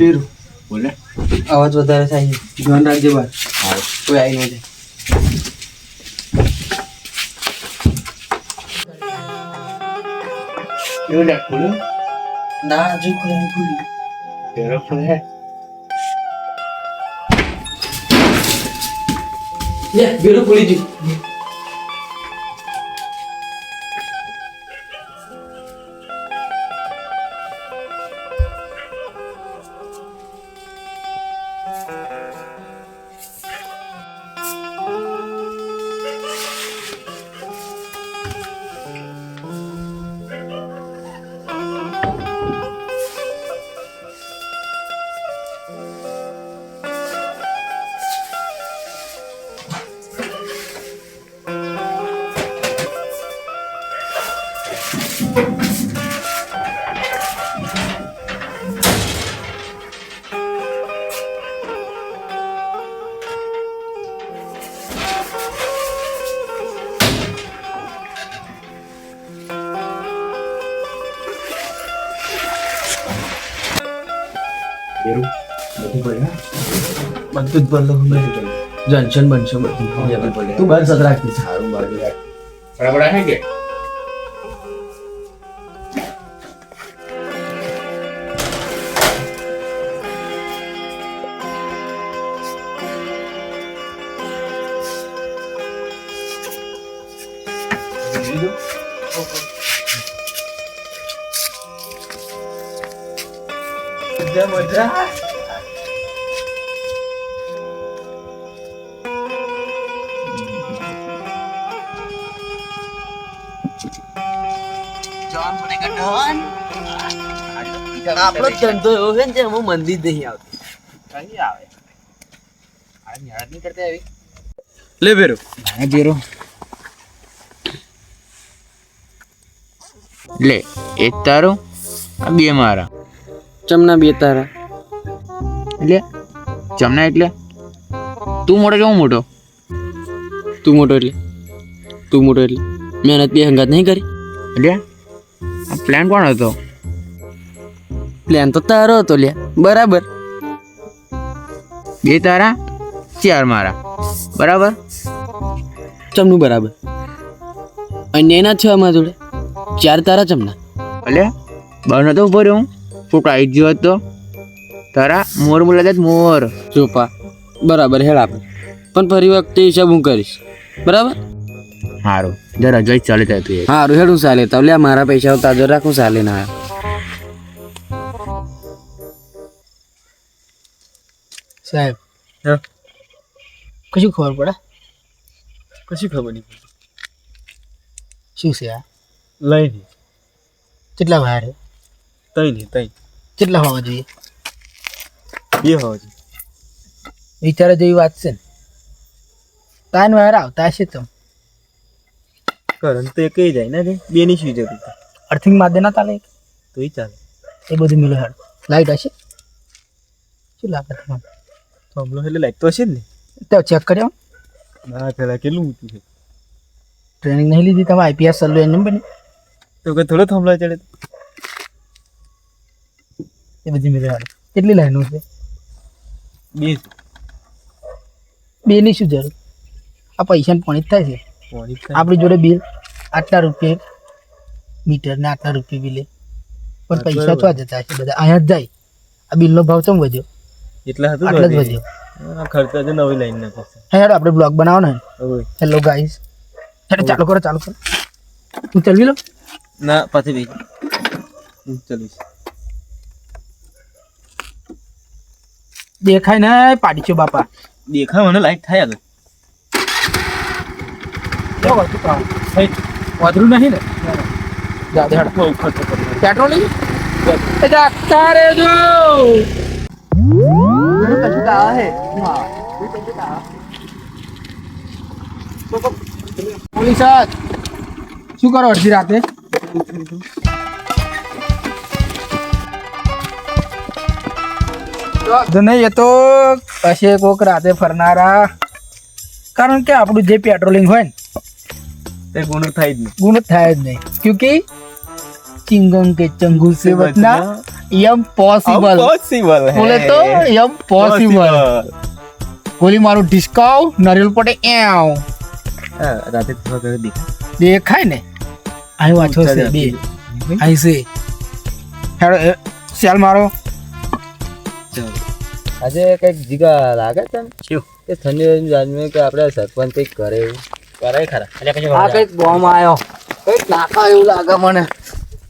બેરું બોલે. અવાજ વધારે થાય છે. ધ્યાન રાખજે બાર. હા. કોઈ આવી નહીં એવું લે ખુલ્લું ના હજુ ખુલ્લું ખુલ્લું તેરો ખુલે. લે બેરો ખુલી ગયું બધું બોલે બધું જ બંધ જંશન બનશે બધું તું બંધ સત રાખી સારું બાજુ રાખ બરાબર હે કે આપણો ધંધો એવો છે ને જે એમાં મંદિર નહીં આવતી. કઈ આવે. આ નહીં કરતા આવી લે બેરો ના બેરો લે એક તારો આ બે મારા. ચમના બે તારા. એટલે? જમના એટલે? તું મોટો કે હું મોટો? તું મોટો એટલે. તું મોટો એટલે. મહેનત બે હંગાત નહીં કરી. એટલે? આ પ્લાન કોણ હતો? પ્લાન તો તારો હતો લ્યા. બરાબર. બે તારા ચાર મારા. બરાબર? ચમનું બરાબર. અન્યાયના છ અમારા જોડે. ચાર તારા ચમના એટલે? બહાર નતો ઊભો રહ્યો હું. કોઈ આવી ગયો હતો. તારા મોર મુલાકાત મોર. ચોપા બરાબર હેડ આપણે. પણ ફરી વખતે હિસાબ હું કરીશ. બરાબર? સારું જરા જોઈ ચાલે ત્યાં તું સારું હેડ હું ચાલે. તો લે મારા પૈસા તાજો રાખું ચાલે ના. સાહેબ કશું ખબર પડે? કશું ખબર નહીં શું છે આ? લઈ નહીં કેટલા વાર? તઈ નહીં તઈ. કેટલા હોવા જોઈએ? હોવા જોઈએ વિચારો જેવી વાત છે ને. તાન વાર આવતા હશે તો. કરંટ તો એકઈ જાય ને કે બે ની શું જરૂર અર્થિંગ માદે ના ચાલે તો એ ચાલે. એ બધું મિલો હાડ લાઈટ હશે? શું લાગે તમારે એટલે લાઈટ તો હશે જ ને. તો ચેક કર્યો? ના પેલા કેટલું ઊંચું છે? ટ્રેનિંગ નહીં લીધી તમે આઈપીએસ ચાલુ એમ બની તો કે થોડો થાંભલા ચડે એ બધી મિલો હાડ કેટલી લાઈનો છે? બે. બેની શું જરૂર? આ પૈસાને પાણી જ થાય છે. આપણી જોડે બિલ આટલા રૂપિયા મીટર ને આટલા રૂપિયા બિલે પણ પૈસા તો જતા છે બધા. અહીંયા જ જાય. આ બિલનો ભાવ ચમ વધ્યો? એટલા હતું આટલા જ વધ્યો. ખર્ચા છે નવી લાઈન ના હા યાર આપણે બ્લોગ બનાવો ને હેલો ગાઈસ હેડો ચાલુ કરો ચાલુ કરો. હું ચલવી લો. ના પાછી બે ચલીશ. દેખાય ને પાડીચો બાપા. દેખાય મને લાઈટ થાય આગળ. કામ વધરું નહીં ને? જા દે ખર્ચો કર્યો. પેટ્રોલ એ જાતા રે જો! કશું કાવા હે પોલીસ શું કરો અડધી રાતે? તો નહીં એ તો હશે કોક રાતે ફરનારા. કારણ કે આપણું જે પેટ્રોલિંગ હોય ને તે ગુનો થાય જ નહીં. ગુણ થાય જ નહીં. ક્योंकि ચિંગમ કે ચંગુ સે વતના યમ પોસિબલ બોલે તો ઇમ્પોસિબલ ગોલી મારું ડિસ્કાઉ નરિયલ પટે એવ રાતે થોડા ઘરે દેખ દેખાય ને? અહીં વાંચો છે બે. અહીં છે. હેડો સેલ મારો. આજે કંઈક જીગા લાગે છે શું? કે ઠંડી જાણવે કે આપણે સરપંચ કંઈક કરે એવું. કરે ખરા. એટલે આ કંઈક બોમ્બ આવ્યો કંઈક નાખા એવું લાગે મને.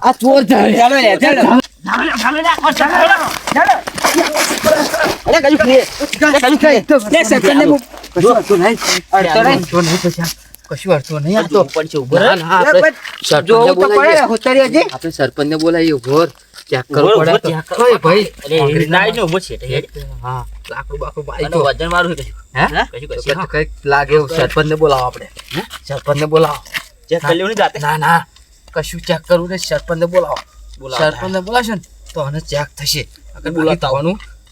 આ ચોર જાય ચાલો લે ચાલો. સરપંચ ને બોલાવી આપણે ચેક કરવું પડે હા. લાકડું બાકડું. હે? તો લાગે એવું. સરપંચને બોલાવો આપણે. સરપંચને બોલાવો. ના ના કશું ચેક કરવું નહીં. સરપંચને બોલાવો. સરપંચને બોલાવશો ને તો આને ચેક થશે. અગર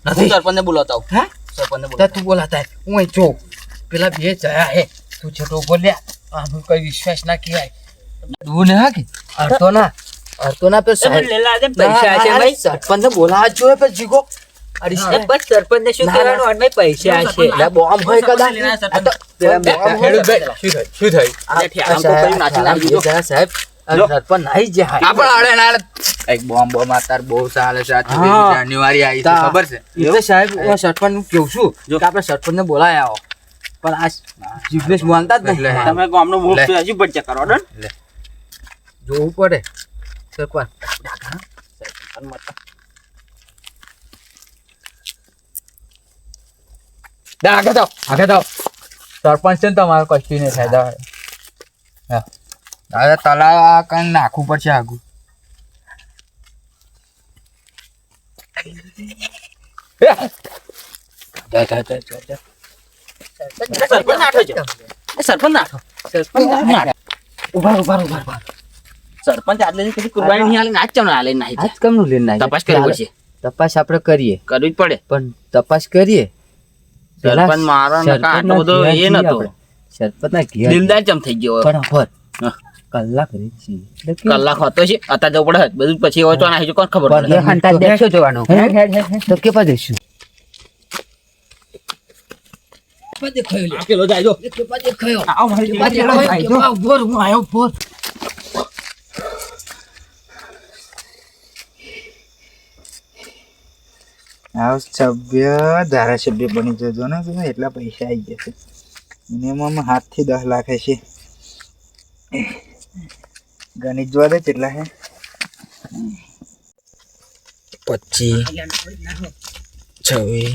નથી. હે? બોલાતા હું. અહીં જોઉં પેલા બે જયા હે. તું છોટો બોલ્યા આનું કઈ વિશ્વાસ ના કહેવાય. તું ને હા કે અડતો ના. અડતો ના પે સાહેબ પૈસા છે ભાઈ? સરપંચને બોલાવા જોઈએ પે જીગો. અડીસને સરપંચને શું કરવાનું? અમને પૈસા એટલે બોમ્બ હોય કદાચ. આ તો બોમ્બ શું? આ- આ આમ તો આ નાખી બે જણા સાહેબ આ જો. સરપંચ નાઈ જાય. આપણે અડે ના એક બોમ્બ બોમ્બ અત્યારે બહુ ચાલે છે. આ જાન્યુઆરી આવી છે ખબર છે? એટલે સાહેબ હું સરપંચનું કેવું છું કે આપણે સરપંચ ને આવો. પણ આ જીગ્નેશ માનતા જ નહીં. તમે ગામનો મુખ હજુ પણ કરો જોવું પડે. સરપંચ દા, આગળ જાઓ આગળ જાઓ સરપંચ છે ને તમારે કશું નહીં થાય. દા. હા. દાદા તલાવ આ કઈ નાખવું પડશે આગું. જા, નાખો. સરપંચ નાખો સરપંચ ઊભા ઊભા ઊભા ઊભા. સરપંચ આટલે કદી કુરબાની નહીં ચાવ ના આલે નહીં આજ કેમ નું લઈને? તપાસ કરવી પડશે. તપાસ આપણે કરીએ. કરવી જ પડે. પણ તપાસ કરીએ. સરપંચ મારો આટલો બધો એ નતો. સરપંચ ના ઘેર દિલદાર ચમ થઈ ગયો પણ બરાબર કલાક રહી છે. કલાક હોતો છે. અત્યારે જવું પડે. બધું પછી હોય તો ના કોણ ખબર પડે? હંતા દેખશો જોવાનું. તો કે પા દેશું આ આપેલો જાય જો. આવો મારી જોડે. આવ સભ્ય ધારાસભ્ય બની જજો ને એટલા પૈસા આવી જશે. મિનિમમ હાથથી દસ લાખ હશે. ગણિત જોવા દે કેટલા હે? પચીસ છવ્વીસ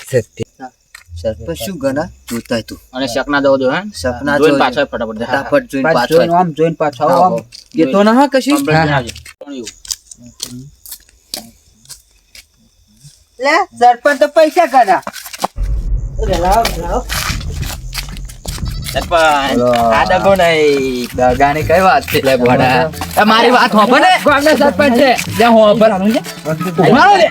સત્યાવીસ સરપંચ શું ગણા? જોતા તું. અને શકના દો દો હે? સપના જોઈને પાછો ફટાફટ. ફટાફટ જોઈને પાછો આમ જોઈને પાછો આવો આમ. કે તો ના કશું Complete ના આવજે. પણ એવું. લે સરપંચ તો પૈસા દગાની કઈ વાત તમારી હોભર ને. ગામના સરપંચ છે. જ્યાં હોભર મારો લે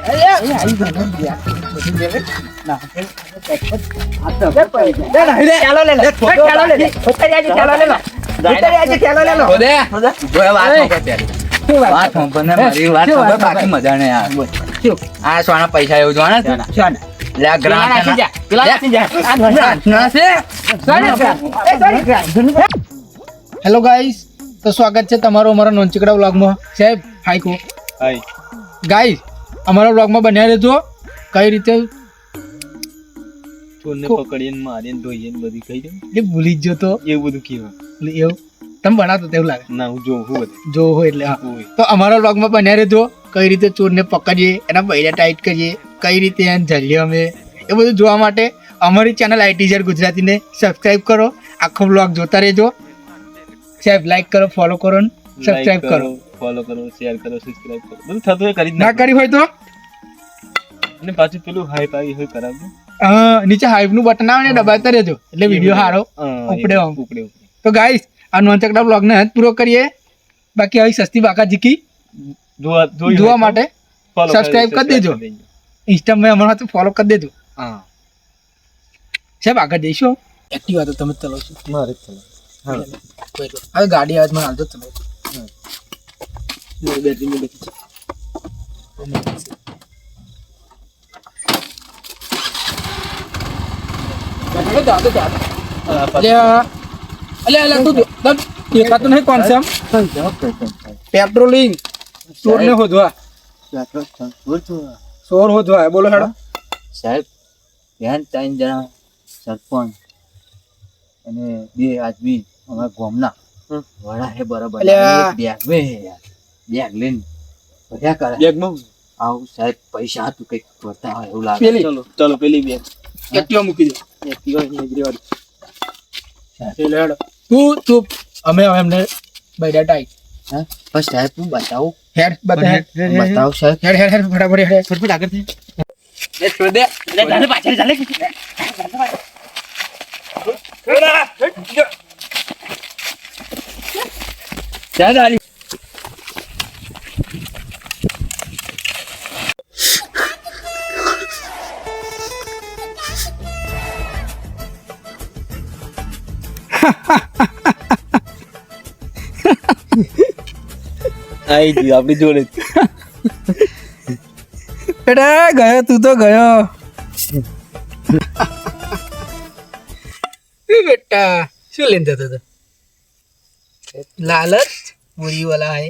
વાત હોભર ત્યારે. વાત? હોભર ને મારી આ સોના પૈસા એવું જોવાના છે? લે નાખી જા. પેલા નાખી જા. હેલો ગાઈસ તો સ્વાગત છે તમારું અમારા નોનચીકડા વ્લોગમાં. સાહેબ હાઈ કો હાય. ગાઈસ અમારા વ્લોગમાં બન્યા રહેજો. કઈ રીતે? ચોરને ખો- પકડીને મારીને ધોઈને બધી કહી દે ભૂલી જ જતો. એવું બધું કેવા એવું. તમે બનાવતો તેવું લાગે. ના હું જો હું જો એટલે હા. હોય. તો અમારા વ્લોગમાં બન્યા રહેજો. કઈ રીતે ચોરને પકડીએ એના પૈડા ટાઈટ કરીએ કઈ રીતે એને ઝલીએ અમે એ બધું જોવા માટે અમારી ચેનલ આઈટીઝર ગુજરાતીને સબસ્ક્રાઇબ કરો. આખો વ્લોગ જોતા રહેજો. સાહેબ લાઈક કરો ફોલો કરો સબસ્ક્રાઇબ કરો. ફોલો કરો શેર કરો સબસ્ક્રાઇબ કરો. બધું થતું હોય કરી ના કરી હોય તો? અને પાછું પેલું હાઈપ આવી હોય કરાવજો. હા, નીચે હાઈપનું બટન આવે ને દબાવતા રહેજો. એટલે વીડિયો સારો હા, ઉપડે આમ. ઉપડે ઉપડે. તો ગાઈસ આ નોનચકડા બ્લોગ ને પૂરો કરીએ બાકી આવી સસ્તી બાકા જીકી જોવા જોઈ જોવા હોય તો માટે follow subscribe કરી દેજો. ઇન્સ્ટામાં અમારા તો ફોલો કરી દેજો હા સાહેબ આગળ જઈશું એક્ટિવા તો તમે જ ચલાવશો મારે જ ચલો હવે ગાડી આજમાં હાલતો ચલો બેટરી હેડો જાઓ તો જાઓ. અલ્યા અલ્યા અલ્યા તું દેખાતું નહીં કોણ છે આમ પેટ્રોલિંગ ચોરને હોધવા. ચોર હોધવા. બોલો હેડો. સાહેબ ધ્યાન ત્રણ જણા સરપંચ અને બે આદમી અમારા ગામના. વડા હે બરાબર. બેગ મે યાર. બેગ લઈને ભર્યા કરે. બેગમાં? આવું સાહેબ પૈસા હતું કંઈક કરતા હોય એવું લાગે. પેલી. ચલો ચલો પેલી બેગ. એક્ટિવા મૂકી દો. એક્ટિવા નીકળી વાળી. પેલો હેડો. તું ચૂપ અમે હવે એમને બૈડા ટાઈટ હા બસ સાહેબ હું બતાવું હેડ બધા હેડ હેડ, હેડ બતાવું સાહેબ હેડ હેડ હેડ ફટાફટ હેડ ફટફટ આગળ થઈ. એ છોડ દે. લે, ચાલે પાછળ, ચાલે. ચાલ, આઈ ગયું આપણી જોડે. બેટા ગયો તું તો ગયો. બેટા શું લઈને જતો હતો લાલચ પૂરી વાલા હે.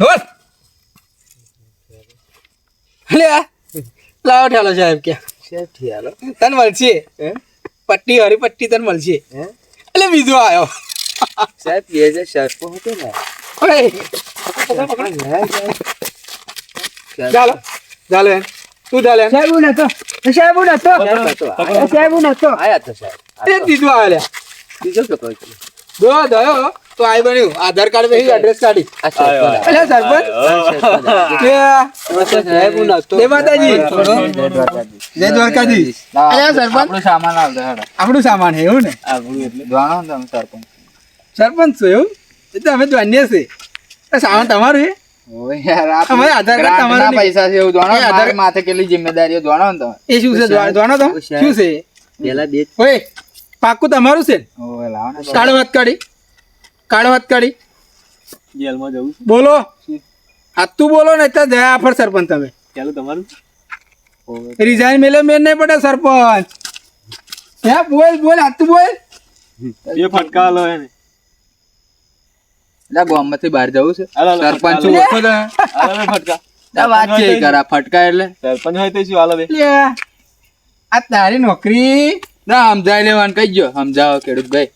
બોલ. લે આ, લાવો ઠાલો સાહેબ કે સાહેબ ઠિયાલો તને મળશે. પટ્ટી હરી પટ્ટી તને મળશે. એટલે બીજો આવ્યો સાહેબ બે હજાર સરપંચ હતો ને. ઓય. ચાલો. ચાલો એમ. તું ચાલે સાહેબ નતો. સાહેબ નતો. સાહેબ નતો. આયા તો સાહેબ. એ દીધું આવે લે બીજો કે પછી દો દયો. તો આઈ બન્યું. આધાર કાર્ડ પછી એડ્રેસ કાઢી. આ સરપંચ અલ્યા સરપંચ લે સાહેબ હું નતો. જય માતાજી. જય દ્વારકાજી અલ્યા સરપંચ. આપણો સામાન આવતો હેડો. આપણું સામાન છે એવું ને? આપણું એટલે જાણો ને તમે સરપંચ. સરપંચ છો એવું? એ તો અમે જાણીએ છીએ. એ સામાન તમારું છે? ઓય આ અમારે આધાર કાર્ડ તમારું પૈસા એવું જાણો એ આધાર- માથે કેટલી જિમ્મેદારીઓ જાણો ને તમે? એ શું છે? જાણ- જાણો તમે? શું છે? પેલા બે ઓય પાક્કું તમારું છે? ને? ઓય લાવો ને કાળો વાત કાઢી. કાળો વાત કાઢી. જેલમાં જવું છે. બોલો. બોલો ને તો જયા આફર સરપંચ તમે. ચાલો તમારું રિઝાઇન મેલે મેન નહીં પડે સરપંચ. હે બોલ બોલ તું બોલ. એ ફટકા એને. લા ગામમાંથી બહાર જવું છે. સરપંચ. ઓળખો હાલો ફટકા. વાત છે કરા ફટકા એટલે? સરપંચ હોય તો શું હાલો લે આ તારી નોકરી? ના સમજાય લેવાનું કઈ ગયો સમજાવો ખેડૂત ભાઈ.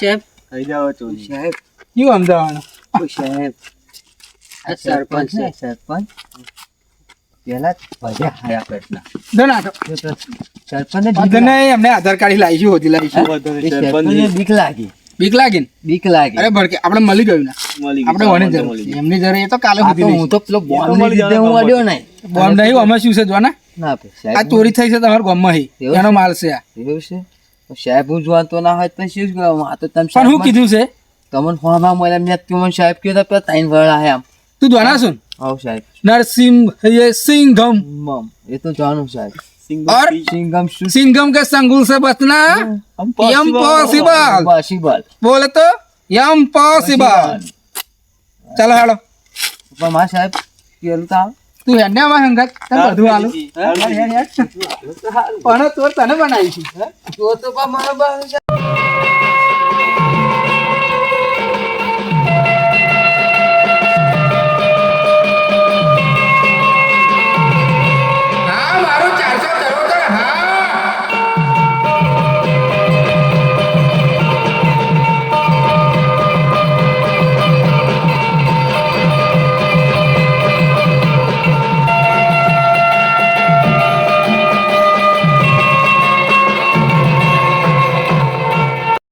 સાહેબ. થઈ જાવ ચોરી. સાહેબ. શું સમજાવવાનું? સાહેબ. આ સરપંચ છે. સરપંચ પેલા ભજ્યા હાયા પેટના દો નાખો સરપંચ એમને આધાર કાર્ડ લાવીશું હોતી લાવીશું સરપંચ બીક લાગી. બીક લાગે ને? બીક લાગે. અરે ભડકે આપણે મળી ગયું ને. મળી આપણે વણી જરૂર. એમની જરૂર એ તો કાલે સુધી હું તો પેલો બોમ્બ મળી જાય હું અડ્યો નહીં. બોમ્બ નહીં અમે શું છે જોના ના આ ચોરી થઈ છે તમારા ગામમાં હી. એનો માલ છે આ. એવું છે? સાહેબ હું જોવાતો ના હોય તો શું ગયો આ તો તમે પણ હું કીધું છે? તમને ફોનમાં મળ્યા મેં તમને સાહેબ કીધું પેલા ત્રણ વળ આયા આમ તું જોના છું હાઉ સાહેબ. નરસિંહ ધમ એ તો જાણું સાહેબ. और પી- સિંગમ શું सिंघम के संगुल से बचना इम्पॉसिबल પોસિબલ बोले तो इम्पॉसिबल चलो हेलो પણ મારા સાહેબ પેલું તો આવે. તું હેડને આવા હંગાત તને બધું આલું હાલો. પણ તો તને બનાવી છે તો તો પણ મારા બા-